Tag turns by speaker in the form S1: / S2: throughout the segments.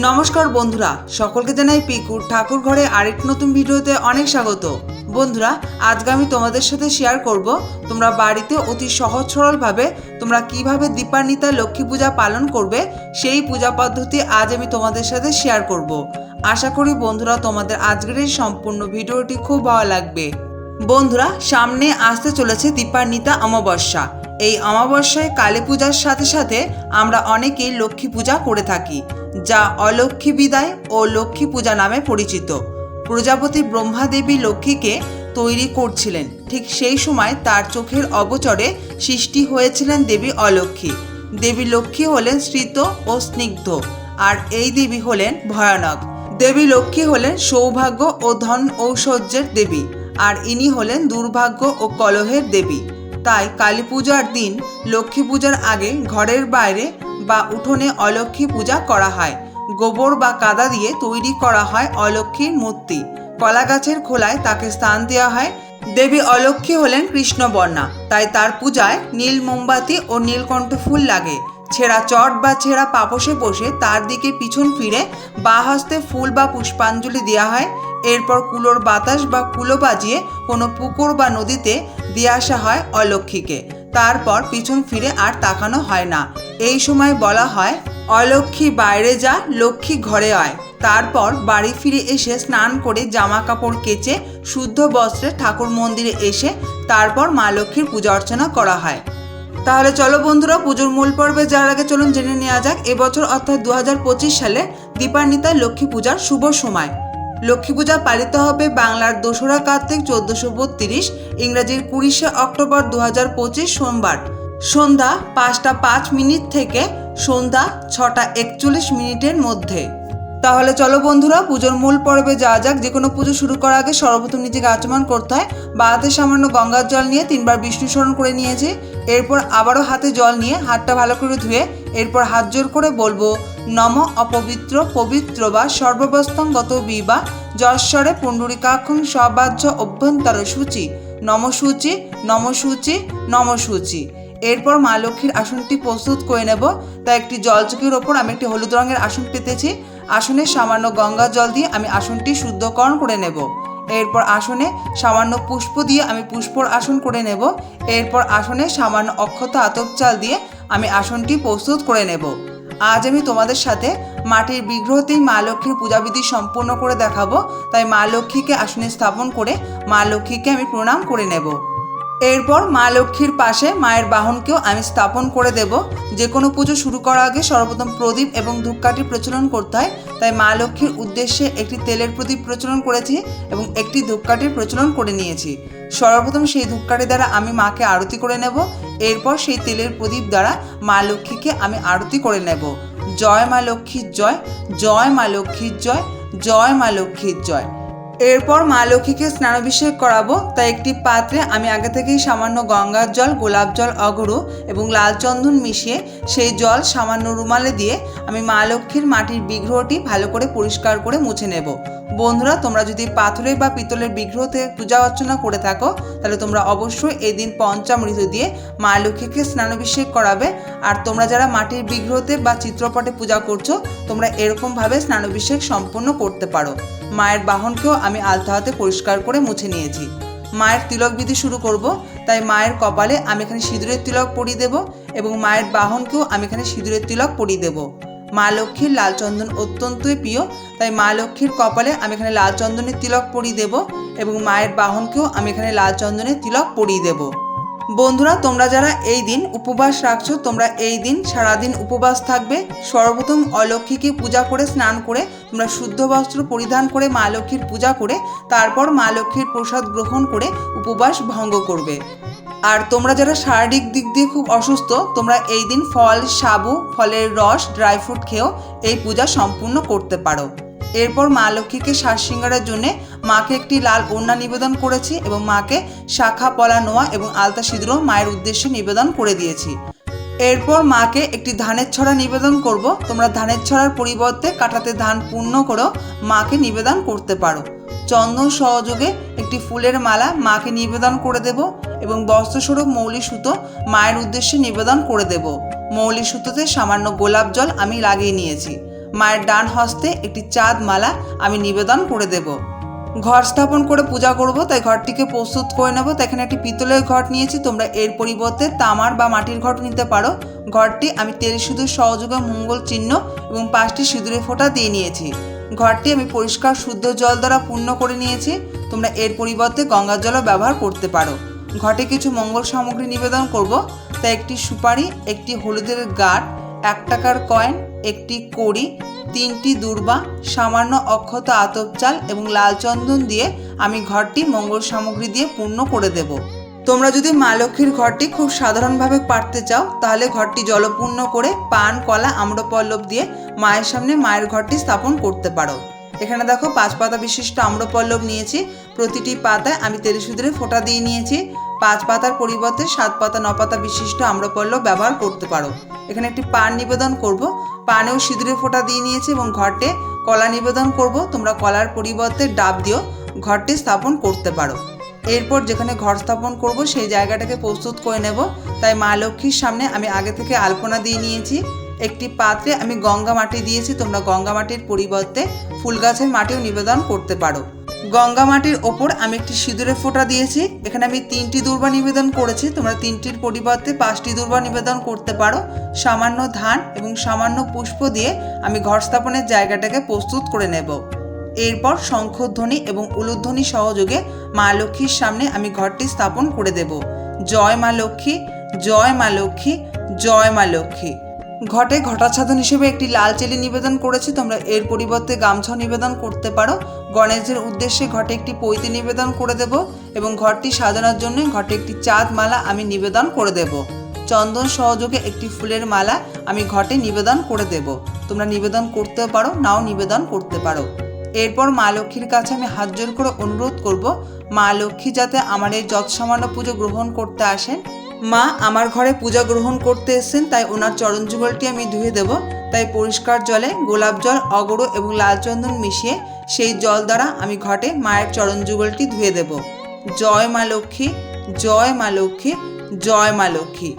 S1: নমস্কার বন্ধুরা, সকলকে জানাই পিকুর ঠাকুর ঘরে আরেক নতুন ভিডিওতে অনেক স্বাগত। বন্ধুরা, আজকে আমি তোমাদের সাথে শেয়ার করব, তোমরা বাড়িতে অতি সহজ সরলভাবে তোমরা কীভাবে দীপান্বিতা লক্ষ্মী পূজা পালন করবে, সেই পূজা পদ্ধতি আজ আমি তোমাদের সাথে শেয়ার করব। আশা করি বন্ধুরা, তোমাদের আজকের এই সম্পূর্ণ ভিডিওটি খুব ভালো লাগবে। বন্ধুরা, সামনে আসতে চলেছে দীপান্বিতা অমাবস্যা। এই অমাবস্যায় কালী পূজার সাথে সাথে আমরা অনেকেই লক্ষ্মী পূজা করে থাকি, যা অলক্ষ্মী বিদায় ও লক্ষ্মী পূজা নামে পরিচিত। প্রজাপতি ব্রহ্মা দেবী লক্ষ্মীকে তৈরি করছিলেন। ঠিক সেই সময় তার চোখের অগোচরে সৃষ্টি হয়েছিলেন দেবী অলক্ষ্মী। দেবী লক্ষ্মী হলেন স্মৃত ও স্নিগ্ধ, আর এই দেবী হলেন ভয়ানক। দেবী লক্ষ্মী হলেন সৌভাগ্য ও ধন ঐশ্বর্যের দেবী। আর ইনি হলেন দুর্ভাগ্য ও কলহের দেবী। তাই কালী পূজার দিন লক্ষ্মী পূজার আগে ঘরের বাইরে বা উঠোনে অলক্ষ্মী পূজা করা হয়। গোবর বা কাদা দিয়ে তৈরি করা হয় অলক্ষ্মীর মূর্তি। কলা গাছের খোলায় তাকে স্থান দেওয়া হয়। দেবী অলক্ষ্মী হলেন কৃষ্ণবর্ণা তাই তার পূজায় নীল মোমবাতি ও নীলকণ্ঠ ফুল লাগে। ছেঁড়া চট বা ছেঁড়া পাপসে বসে তার দিকে পিছন ফিরে বা হস্তে ফুল বা পুষ্পাঞ্জলি দেওয়া হয়। এরপর কুলোর বাতাস বা কুলো বাজিয়ে কোনো পুকুর বা নদীতে দিয়ে আসা হয় অলক্ষ্মীকে তারপর পিছন ফিরে আর তাকানো হয় না। এই সময় বলা হয় অলক্ষ্মী বাইরে যা, লক্ষ্মী ঘরে আয়। তারপর বাড়ি ফিরে এসে স্নান করে জামা কাপড় কেচে শুদ্ধ বস্ত্রে ঠাকুর মন্দিরে এসে তারপর মা লক্ষ্মীর পূজা অর্চনা করা হয়। তাহলে চলো বন্ধুরা, পুজোর মূল পর্বে যাওয়ার আগে চলুন জেনে নেওয়া যাক, এবছর অর্থাৎ দু হাজার পঁচিশ সালে দীপান্বিতা লক্ষ্মী পূজার শুভ সময়। লক্ষ্মী পূজা পালিত হবে বাংলার দোসরা, কার্তিক চোদ্দশো বত্রিশ, ইংরাজির কুড়িশে অক্টোবর দু হাজার পঁচিশ সোমবার। সন্ধ্যা পাঁচটা পাঁচ মিনিট থেকে সন্ধ্যা ছটা একচল্লিশ মিনিটের মধ্যে। তাহলে চলো বন্ধুরা, পুজোর মূল পর্বে যাওয়া যাক, যে কোনো পুজো শুরু করার আগে সর্বপ্রথম নিজেকে আচমন করতে হয়। বা হাতে সামান্য গঙ্গার জল নিয়ে তিনবার বিষ্ণু স্মরণ করে নিয়েছি। এরপর আবারও হাতে জল নিয়ে হাতটা ভালো করে ধুয়ে এরপর হাত জোর করে বলব, নম অপবিত্র পবিত্র বা সর্ববস্তঙ্গত বিবা যশ্বরে পুণ্ডরিকাক্ষং সবাহ্য অভ্যন্তর সূচি। নম সূচি নম সূচি নম সূচি। এরপর মা লক্ষ্মীর আসনটি প্রস্তুত করে নেব। তা একটি জলচকির ওপর আমি একটি হলুদ রঙের আসন পেতেছি। আসনে সামান্য গঙ্গা জল দিয়ে আমি আসনটি শুদ্ধকরণ করে নেব। এরপর আসনে সামান্য পুষ্প দিয়ে আমি পুষ্পর আসন করে নেব। এরপর আসনে সামান্য অক্ষত আতপ চাল দিয়ে আমি আসনটি প্রস্তুত করে নেব। আজ আমি তোমাদের সাথে মাটির বিগ্রহতেই মা লক্ষ্মীর পূজাবিধি সম্পূর্ণ করে দেখাবো। তাই মা লক্ষ্মীকে আসনে স্থাপন করে মা লক্ষ্মীকে আমি প্রণাম করে নেব। এরপর মা লক্ষ্মীর পাশে মায়ের বাহনকেও আমি স্থাপন করে দেব। যে কোনো পুজো শুরু করার আগে সর্বপ্রথম প্রদীপ এবং ধূপকাঠি প্রচলন করতে হয়। তাই মা লক্ষ্মীর উদ্দেশ্যে একটি তেলের প্রদীপ প্রচলন করেছি এবং একটি ধূপকাঠির প্রচলন করে নিয়েছি। সর্বপ্রথম সেই ধূপকাঠি দ্বারা আমি মাকে আরতি করে নেব। এরপর সেই তেলের প্রদীপ দ্বারা মা লক্ষ্মীকে আমি আরতি করে নেব। জয় মা লক্ষ্মীর জয় জয় মা লক্ষ্মীর জয় জয় মা লক্ষ্মীর জয়। এরপর মা লক্ষ্মীকে স্নানাভিষেক করাবো, তাই একটি পাত্রে আমি আগে থেকেই সামান্য গঙ্গার জল, গোলাপ জল, অগরু এবং লাল চন্দন মিশিয়ে সেই জল সামান্য রুমালে দিয়ে আমি মা লক্ষ্মীর মাটির বিগ্রহটি ভালো করে পরিষ্কার করে মুছে নেব। বন্ধুরা, তোমরা যদি পাথরের বা পিতলের বিগ্রহতে পূজা অর্চনা করে থাকো, তাহলে তোমরা অবশ্যই এই দিন পঞ্চামৃত দিয়ে মা লক্ষ্মীকে স্নানাভিষেক করাবে। আর তোমরা যারা মাটির বিগ্রহতে বা চিত্রপটে পূজা করছ, তোমরা এরকমভাবে স্নানাভিষেক সম্পন্ন করতে পারো। মায়ের বাহনকেও আমি আলতা হাতে পরিষ্কার করে মুছে নিয়েছি। মায়ের তিলক বিধি শুরু করব, তাই মায়ের কপালে আমি এখানে সিঁদুরের তিলক পরিয়ে দেব এবং মায়ের বাহনকেও আমি এখানে সিঁদুরের তিলক পরিয়ে দেব। মা লক্ষ্মীর লাল চন্দন অত্যন্তই প্রিয়, তাই মা লক্ষ্মীর কপালে আমি এখানে লাল চন্দনের তিলক পরিয়ে দেব এবং মায়ের বাহনকেও আমি এখানে লাল চন্দনের তিলক পরিয়ে দেব। বন্ধুরা, তোমরা যারা এই দিন উপবাস রাখছো, তোমরা এই দিন সারাদিন উপবাস থাকবে। সর্বপ্রথম অলক্ষ্মীকে পূজা করে স্নান করে, তোমরা শুদ্ধ বস্ত্র পরিধান করে মা লক্ষ্মীর পূজা করে, তারপর মা লক্ষ্মীর প্রসাদ গ্রহণ করে উপবাস ভঙ্গ করবে। আর তোমরা যারা শারীরিক দিক দিয়ে খুব অসুস্থ, তোমরা এই দিন ফল, সাবু, ফলের রস, ড্রাই ফ্রুট খেয়েও এই পূজা সম্পূর্ণ করতে পারো। এরপর মা লক্ষ্মীকে শ্বাস সিঙ্গারের জন্য মাকে একটি লাল ওড়না নিবেদন করেছি এবং মাকে শাখা, পলা, নোয়া এবং আলতা সিঁদুরও মায়ের উদ্দেশ্যে নিবেদন করে দিয়েছি। এরপর মাকে একটি ধানের ছড়া নিবেদন করব। তোমরা ধানের ছড়ার পরিবর্তে কাটাতে ধান পূর্ণ করেও মাকে নিবেদন করতে পারো। চন্দন সহযোগে একটি ফুলের মালা মাকে নিবেদন করে দেব এবং বস্ত্রস্বরূপ মৌলি সুতো মায়ের উদ্দেশ্যে নিবেদন করে দেব। মৌলি সুতোতে সামান্য গোলাপ জল আমি লাগিয়ে নিয়েছি। মায়ের ডান হস্তে একটি চাঁদ মালা আমি নিবেদন করে দেব। ঘর স্থাপন করে পূজা করব, তাই ঘরটিকে প্রস্তুত করে নেব। তাই এখানে একটি পিতলের ঘট নিয়েছি, তোমরা এর পরিবর্তে তামার বা মাটির ঘট নিতে পারো। ঘরটি আমি তেল সিঁদুর, সহযোগে মঙ্গল চিহ্ন এবং পাঁচটি সিঁদুরের ফোঁটা দিয়ে নিয়েছি। ঘরটি আমি পরিষ্কার, শুদ্ধ জল দ্বারা পূর্ণ করে নিয়েছি। তোমরা এর পরিবর্তে গঙ্গার জলও ব্যবহার করতে পারো। ঘটে কিছু মঙ্গল সামগ্রী নিবেদন করব তাই একটি সুপারি, একটি হলুদের গাঁট, এক টাকার কয়েন একটি কড়ি, তিনটি দূর্বা, সামান্য অক্ষত আতপ চাল এবং লাল চন্দন দিয়ে আমি ঘরটি মঙ্গল সামগ্রী দিয়ে পূর্ণ করে দেব। তোমরা যদি মা লক্ষ্মীর ঘরটি খুব সাধারণভাবে পারতে চাও, তাহলে ঘরটি জলপূর্ণ করে পান, কলা, আম্রপল্লব দিয়ে মায়ের সামনে মায়ের ঘরটি স্থাপন করতে পারো। এখানে দেখো পাঁচ পাতা বিশিষ্ট আম্রপল্লব নিয়েছি, প্রতিটি পাতায় আমি তেলসুদরে ফোঁটা দিয়ে নিয়েছি। পাঁচ পাতার পরিবর্তে সাত পাতা, ন পাতা বিশিষ্ট আম্রপল্লব ব্যবহার করতে পারো। এখানে একটি পান নিবেদন করব। পানেও সিঁদুরে ফোঁটা দিয়ে নিয়েছি এবং ঘরটে কলা নিবেদন করব। তোমরা কলার পরিবর্তে ডাব দিয়েও ঘরটি স্থাপন করতে পারো। এরপর যেখানে ঘর স্থাপন করব, সেই জায়গাটাকে প্রস্তুত করে নেব। তাই মা লক্ষ্মীর সামনে আমি আগে থেকে আলপনা দিয়ে নিয়েছি। একটি পাত্রে আমি গঙ্গা মাটি দিয়েছি। তোমরা গঙ্গা মাটির পরিবর্তে ফুল গাছের মাটিও নিবেদন করতে পারো। গঙ্গা মাটির ওপর আমি একটি সিঁদুরের ফোঁটা দিয়েছি। এখানে আমি তিনটি দুর্বা নিবেদন করেছি। তোমরা তিনটির পরিবর্তে পাঁচটি দুর্বা নিবেদন করতে পারো। সামান্য ধান এবং সামান্য পুষ্প দিয়ে আমি ঘর স্থাপনের জায়গাটাকে প্রস্তুত করে নেব। এরপর শঙ্খধ্বনি এবং উলুধ্বনি সহযোগে মা লক্ষ্মীর সামনে আমি ঘরটি স্থাপন করে দেব। জয় মা লক্ষ্মী, জয় মা লক্ষ্মী, জয় মা লক্ষ্মী। ঘটে ঘটাচ্ছাদন হিসেবে একটি লাল চেলি নিবেদন করেছি। তোমরা এর পরিবর্তে গামছা নিবেদন করতে পারো। গণেশের উদ্দেশ্যে ঘটে একটি পৈতি নিবেদন করে দেব এবং ঘরটি সাজানোর জন্য ঘটে একটি চাঁদ মালা আমি নিবেদন করে দেব। চন্দন সহযোগে একটি ফুলের মালা আমি ঘটে নিবেদন করে দেব। তোমরা নিবেদন করতেও পারো, নাও নিবেদন করতে পারো। এরপর মা লক্ষ্মীর কাছে আমি হাত জোর করে অনুরোধ করব, মা লক্ষ্মী যাতে আমার এই যৎসামান্য পুজো গ্রহণ করতে আসেন। মা আমার ঘরে পূজা গ্রহণ করতে এসেছেন, তাই ওনার চরণ যুগলটি আমি ধুয়ে দেব। তাই পরিষ্কার জলে গোলাপ জল, অগরু এবং লাল চন্দন মিশিয়ে সেই জল দ্বারা আমি ঘটে মায়ের চরণ যুগলটি ধুয়ে দেব। জয় মা লক্ষ্মী, জয় মা লক্ষ্মী, জয় মা লক্ষ্মী।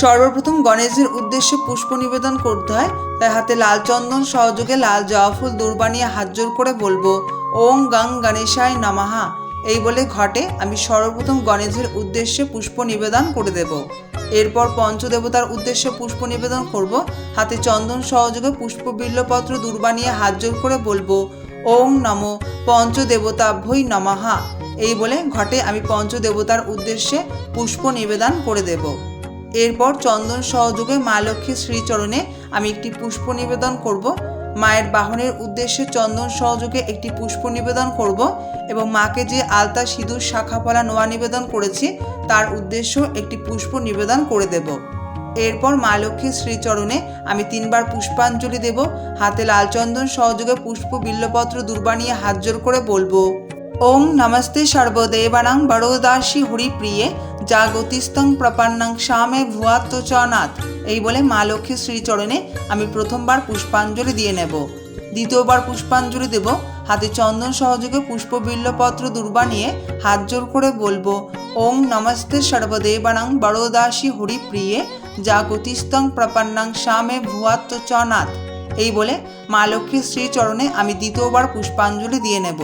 S1: সর্বপ্রথম গণেশের উদ্দেশ্যে পুষ্প নিবেদন করতে হয়। তাই হাতে লাল চন্দন সহযোগে লাল জবা ফুল দূর বানিয়ে হাত জোর করে বলব ওং গং গণেশায় নমাহা এই বলে ঘটে, আমি সর্বপ্রথম গণেশের উদ্দেশ্যে পুষ্প নিবেদন করে দেব। এরপর পঞ্চদেবতার উদ্দেশ্যে পুষ্প নিবেদন করব। হাতে চন্দন সহযোগে পুষ্প বিল্লপত্র দূর বানিয়ে হাত জোর করে বলব ওং নম পঞ্চদেবতাভ্যই নমাহা এই বলে ঘটে, আমি পঞ্চদেবতার উদ্দেশ্যে পুষ্প নিবেদন করে দেব। এরপর চন্দন সহযোগে মা লক্ষ্মীর শ্রীচরণে আমি একটি পুষ্প নিবেদন করব। মায়ের বাহনের উদ্দেশ্যে চন্দন সহযোগে একটি পুষ্প নিবেদন করব এবং মাকে যে আলতা সিঁদুর, শাখাপলা, নোয়া নিবেদন করেছি, তার উদ্দেশ্য একটি পুষ্প নিবেদন করে দেব। এরপর মা লক্ষ্মীর শ্রীচরণে আমি তিনবার পুষ্পাঞ্জলি দেব। হাতে লাল চন্দন সহযোগে পুষ্প বিল্লপত্র দুর্বানিয়ে হাত জোর করে বলব ওং নমস্তে সর্বদেবানাং বড়োদাসী হরিপ্রিয়ে জাগতিস্তং প্রপান্নাং শ্যামে ভুয়াত্ম চনাথ এই বলে মা লক্ষ্মীর শ্রীচরণে আমি প্রথমবার পুষ্পাঞ্জলি দিয়ে নেব। দ্বিতীয়বার পুষ্পাঞ্জলি দেব। হাতে চন্দন সহযোগে পুষ্প বিল্লপত্র দুর্বানিয়ে হাত জোর করে বলব, ওং নমস্তে সর্বদেবানাং বড়োদাসী হরিপ্রিয়ে জাগতিস্তং প্রপান্নাং শ্যামে ভুয়াত্ম চনাথ এই বলে মা লক্ষ্মীর শ্রীচরণে আমি দ্বিতীয়বার পুষ্পাঞ্জলি দিয়ে নেব।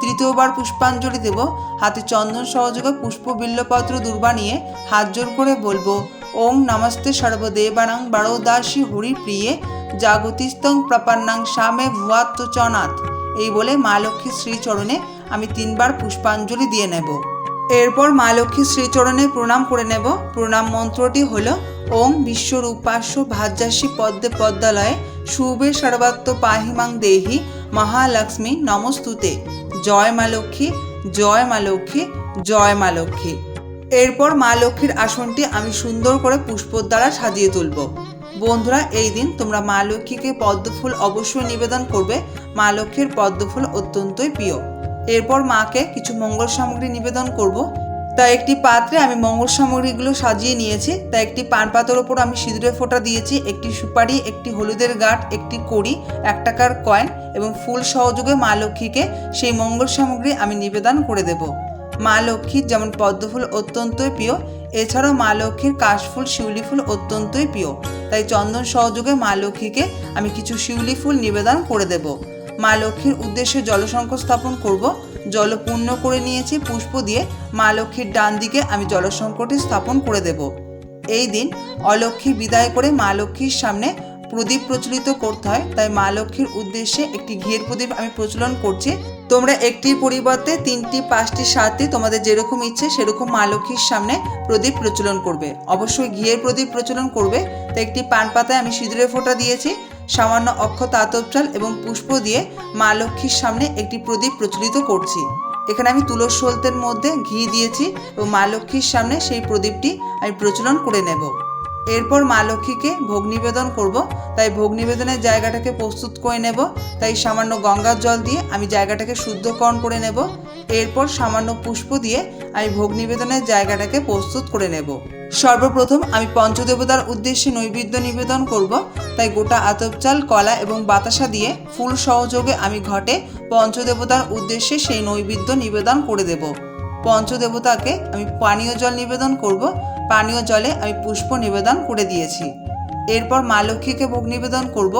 S1: তৃতীয়বার পুষ্পাঞ্জলি দেব। হাতে চন্দন সহযোগে পুষ্প বিল্লপত্র দুর্বানিয়ে হাত জোর করে বলব ওং নমস্তে সর্বদেবানাং বারোদাসী হরি প্রিয়ে জাগতিস্তং প্রপান্নাং শ্যামে ভুয়াত্ম চনাথ। এই বলে মা লক্ষ্মীর শ্রীচরণে আমি তিনবার পুষ্পাঞ্জলি দিয়ে নেব। এরপর মা লক্ষ্মীর শ্রীচরণে প্রণাম করে নেব। প্রণাম মন্ত্রটি হল ওং বিশ্বরূপাস্য ভাজ্যাসী পদ্মে পদ্মালয়ে শুভে সর্বাত্ম পাহিমাং দেহি মহালক্ষ্মী নমস্তুতে। জয় মা লক্ষ্মী, জয় মা লক্ষ্মী, জয় মা লক্ষ্মী। এরপর মা লক্ষ্মীর আসনটি আমি সুন্দর করে পুষ্পর দ্বারা সাজিয়ে তুলব। বন্ধুরা, এই দিন তোমরা মা লক্ষ্মীকে পদ্মফুল অবশ্যই নিবেদন করবে। মা লক্ষ্মীর পদ্মফুল অত্যন্তই প্রিয়। এরপর মাকে কিছু মঙ্গল সামগ্রী নিবেদন করব। তাই একটি পাত্রে আমি মঙ্গল সামগ্রীগুলো সাজিয়ে নিয়েছি। তাই একটি পান পাতার ওপর আমি সিঁদুরে ফোঁটা দিয়েছি। একটি সুপারি, একটি হলুদের গাঁট, একটি কড়ি, এক টাকার কয়েন এবং ফুল সহযোগে মা লক্ষ্মীকে সেই মঙ্গল সামগ্রী আমি নিবেদন করে দেব। মা লক্ষ্মীর যেমন পদ্মফুল অত্যন্তই প্রিয়, এছাড়াও মা লক্ষ্মীর কাশফুল শিউলি ফুল অত্যন্তই প্রিয়। তাই চন্দন সহযোগে মা লক্ষ্মীকে আমি কিছু শিউলি ফুল নিবেদন করে দেব। মা লক্ষ্মীর উদ্দেশ্যে জলসংখ স্থাপন করব। জল পূর্ণ করে নিয়েছি, পুষ্প দিয়ে মা লক্ষ্মীর ডান দিকে আমি জলসংকটে স্থাপন করে দেব। এই দিন অলক্ষ্মী বিদায় করে মা লক্ষ্মীর সামনে প্রদীপ প্রচলিত করতে হয়, তাই মা লক্ষ্মীর উদ্দেশ্যে একটি ঘিয়ের প্রদীপ আমি প্রচলন করছি। তোমরা একটির পরিবর্তে তিনটি, পাঁচটি, সাতটি, তোমাদের যেরকম ইচ্ছে সেরকম মা লক্ষ্মীর সামনে প্রদীপ প্রচলন করবে। অবশ্যই ঘিয়ের প্রদীপ প্রচলন করবে। তাই একটি পান পাতায় আমি সিঁদুরের ফোঁটা দিয়েছি, সামান্য অক্ষত আতপ এবং পুষ্প দিয়ে মা লক্ষ্মীর সামনে একটি প্রদীপ প্রচলিত করছি। এখানে আমি তুলস সলতের মধ্যে ঘি দিয়েছি এবং মা লক্ষ্মীর সামনে সেই প্রদীপটি আমি প্রচলন করে নেব। এরপর মা লক্ষ্মীকে ভোগ নিবেদন করব। তাই ভোগ নিবেদনের জায়গাটাকে প্রস্তুত করে নেব। তাই সামান্য গঙ্গার জল দিয়ে আমি জায়গাটাকে শুদ্ধকরণ করে নেব। এরপর সামান্য পুষ্প দিয়ে আমি ভোগ নিবেদনের জায়গাটাকে প্রস্তুত করে নেব। সর্বপ্রথম আমি পঞ্চদেবতার উদ্দেশ্যে নৈবেদ্য নিবেদন করব। তাই গোটা আতপ চাল, কলা এবং বাতাসা দিয়ে ফুল সহযোগে আমি ঘটে পঞ্চদেবতার উদ্দেশ্যে সেই নৈবেদ্য নিবেদন করে দেব। পঞ্চদেবতাকে আমি পানীয় জল নিবেদন করব। পানীয় জলে আমি পুষ্প নিবেদন করে দিয়েছি। এরপর মা লক্ষ্মীকে ভোগ নিবেদন করব।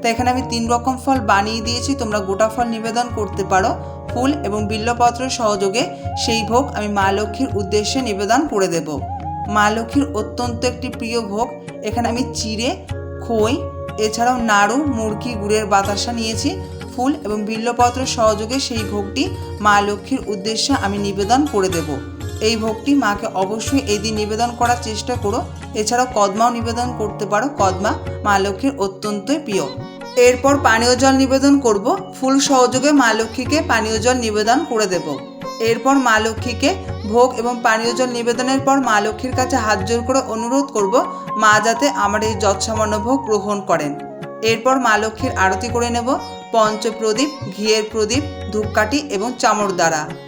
S1: তো এখানে আমি তিন রকম ফল বানিয়ে দিয়েছি। তোমরা গোটা ফল নিবেদন করতে পারো। ফুল এবং বিল্লপত্রের সহযোগে সেই ভোগ আমি মা লক্ষ্মীর উদ্দেশ্যে নিবেদন করে দেব। মা লক্ষ্মীর অত্যন্ত একটি প্রিয় ভোগ। এখানে আমি চিড়ে, খই, এছাড়াও নাড়ু, মুরগি, গুড়ের বাতাসা নিয়েছি। ফুল এবং বিল্লপত্র সহযোগে সেই ভোগটি মা লক্ষ্মীর উদ্দেশ্যে আমি নিবেদন করে দেব। এই ভোগটি মাকে অবশ্যই এই দিন নিবেদন করার চেষ্টা করো। এছাড়াও কদমাও নিবেদন করতে পারো। কদমা মা লক্ষ্মীর অত্যন্তই প্রিয়। এরপর পানীয় জল নিবেদন করব। ফুল সহযোগে মা লক্ষ্মীকে পানীয় জল নিবেদন করে দেব। এরপর মা লক্ষ্মীকে ভোগ এবং পানীয় জল নিবেদনের পর মা লক্ষ্মীর কাছে হাত জোর করে অনুরোধ করব, মা যাতে আমার এই যৎসামান্য ভোগ গ্রহণ করেন। এরপর মা লক্ষ্মীর আরতি করে নেব। পঞ্চপ্রদীপ, ঘিয়ের প্রদীপ, ধূপকাঠি এবং চামড় দ্বারা।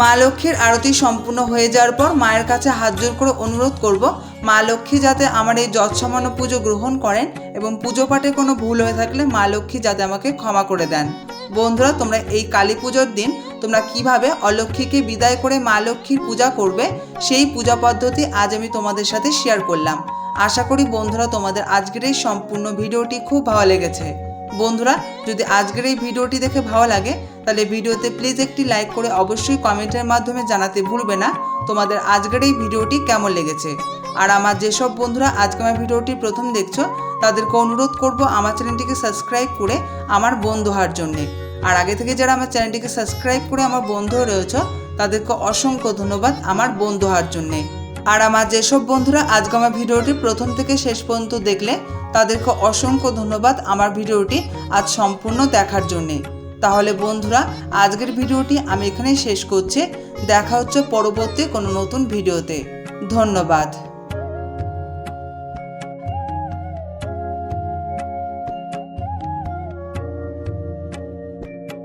S1: মা লক্ষ্মীর আরতি সম্পূর্ণ হয়ে যাওয়ার পর মায়ের কাছে হাত জোর করে অনুরোধ করব, মা লক্ষ্মী যাতে আমার এই যৎসামান্য পুজো গ্রহণ করেন এবং পুজো পাঠে কোনো ভুল হয়ে থাকলে মা লক্ষ্মী যাতে আমাকে ক্ষমা করে দেন। বন্ধুরা, তোমরা এই কালী পুজোর দিন তোমরা কীভাবে অলক্ষ্মীকে বিদায় করে মা লক্ষ্মীর পূজা করবে, সেই পূজা পদ্ধতি আজ আমি তোমাদের সাথে শেয়ার করলাম। আশা করি বন্ধুরা, তোমাদের আজকের এই সম্পূর্ণ ভিডিওটি খুব ভালো লেগেছে। বন্ধুরা, যদি আজকের এই ভিডিওটি দেখে ভালো লাগে তাহলে ভিডিওতে প্লিজ একটি লাইক করে অবশ্যই কমেন্টের মাধ্যমে জানাতে ভুলবে না। তোমাদের আজকের এই ভিডিওটি কেমন লেগেছে? আর আমার যেসব বন্ধুরা আজকে আমার ভিডিওটি প্রথম দেখছ, তাদেরকে অনুরোধ করব আমার চ্যানেলটিকে সাবস্ক্রাইব করে আমার বন্ধু হওয়ার জন্যে। আর আগে থেকে যারা আমার চ্যানেলটিকে সাবস্ক্রাইব করে আমার বন্ধু রয়েছে, তাদেরকে অসংখ্য ধন্যবাদ আমার বন্ধু হওয়ার জন্যে। আর আমার যেসব বন্ধুরা আজকে আমার ভিডিওটি প্রথম থেকে শেষ পর্যন্ত দেখলে, তাদেরকে অসংখ্য ধন্যবাদ আমার ভিডিওটি আজ সম্পূর্ণ দেখার জন্যে। তাহলে বন্ধুরা, আজকের ভিডিওটি আমি এখানে শেষ করছি। দেখা হচ্ছে পরবর্তী কোনো নতুন ভিডিওতে। ধন্যবাদ।